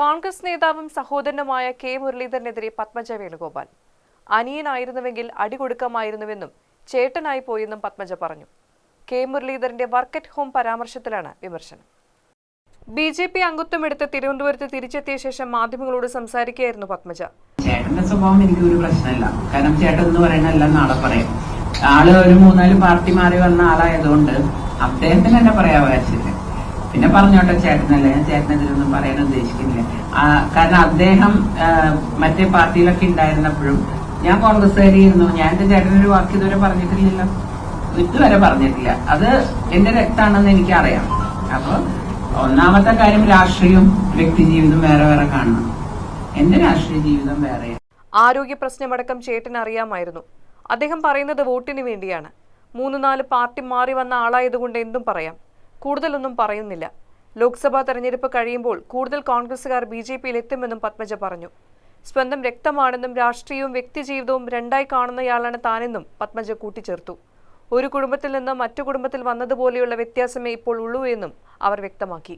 കോൺഗ്രസ് നേതാവും സഹോദരനുമായ കെ മുരളീധരനെതിരെ പത്മജ വേണുഗോപാൽ അനിയനായിരുന്നുവെങ്കിൽ അടികൊടുക്കാമായിരുന്നുവെന്നും ചേട്ടനായി പോയെന്നും പത്മജ പറഞ്ഞു. കെ മുരളീധരന്റെ വർക്ക് അറ്റ് ഹോം പരാമർശത്തിലാണ് വിമർശനം. ബി ജെ പി അംഗത്വമെടുത്ത് തിരുവനന്തപുരത്ത് തിരിച്ചെത്തിയ ശേഷം മാധ്യമങ്ങളോട് സംസാരിക്കുകയായിരുന്നു പത്മജ. ചേട്ടന്റെ സ്വഭാവം എനിക്ക് ഒരു പ്രശ്നമില്ല. കാരണം ചേട്ടൻ എന്ന് പറയുന്നതല്ല നാളെ പറയും. ആൾ ഒരു മൂന്നാൽ പാർട്ടി മാറി വന്ന ആളായതുകൊണ്ട് അദ്ദേഹത്തിന് തന്നെ പറയാൻ പിന്നെ പറഞ്ഞോട്ടെ ചേട്ടനല്ലേ? ഞാൻ ചേട്ടനെതിരൊന്നും പറയാൻ ഉദ്ദേശിക്കുന്നില്ല. കാരണം അദ്ദേഹം മറ്റേ പാർട്ടിയിലൊക്കെ ഉണ്ടായിരുന്നപ്പോഴും ഞാൻ കോൺഗ്രസ്സുകാരിയിരുന്നു ഞാൻ എന്റെ ചേട്ടനൊരു വാക്ക് ഇതുവരെ പറഞ്ഞിട്ടില്ലല്ലോ. ഇതുവരെ പറഞ്ഞിട്ടില്ല. അത് എന്റെ രക്താണെന്ന് എനിക്കറിയാം. അപ്പൊ ഒന്നാമത്തെ കാര്യം രാഷ്ട്രീയവും വ്യക്തി ജീവിതം വേറെ വേറെ കാണണം. എന്റെ രാഷ്ട്രീയ ജീവിതം വേറെ ആരോഗ്യ പ്രശ്നമടക്കം ചേട്ടൻ അറിയാമായിരുന്നു. അദ്ദേഹം പറയുന്നത് വോട്ടിന് വേണ്ടിയാണ്. മൂന്ന് നാല് പാർട്ടി മാറി വന്ന ആളായതുകൊണ്ട് എന്തും പറയാം. കൂടുതലൊന്നും പറയുന്നില്ല. ലോക്സഭാ തെരഞ്ഞെടുപ്പ് കഴിയുമ്പോൾ കൂടുതൽ കോൺഗ്രസുകാർ ബി ജെ പിയിൽ എത്തുമെന്നും പത്മജ പറഞ്ഞു. സ്വന്തം രക്തമാണെന്നും രാഷ്ട്രീയവും വ്യക്തിജീവിതവും രണ്ടായി കാണുന്നയാളാണ് താനെന്നും പത്മജ കൂട്ടിച്ചേർത്തു. ഒരു കുടുംബത്തിൽ നിന്ന് മറ്റു കുടുംബത്തിൽ വന്നതുപോലെയുള്ള വ്യത്യാസമേ ഇപ്പോൾ ഉള്ളൂ എന്നും അവർ വ്യക്തമാക്കി.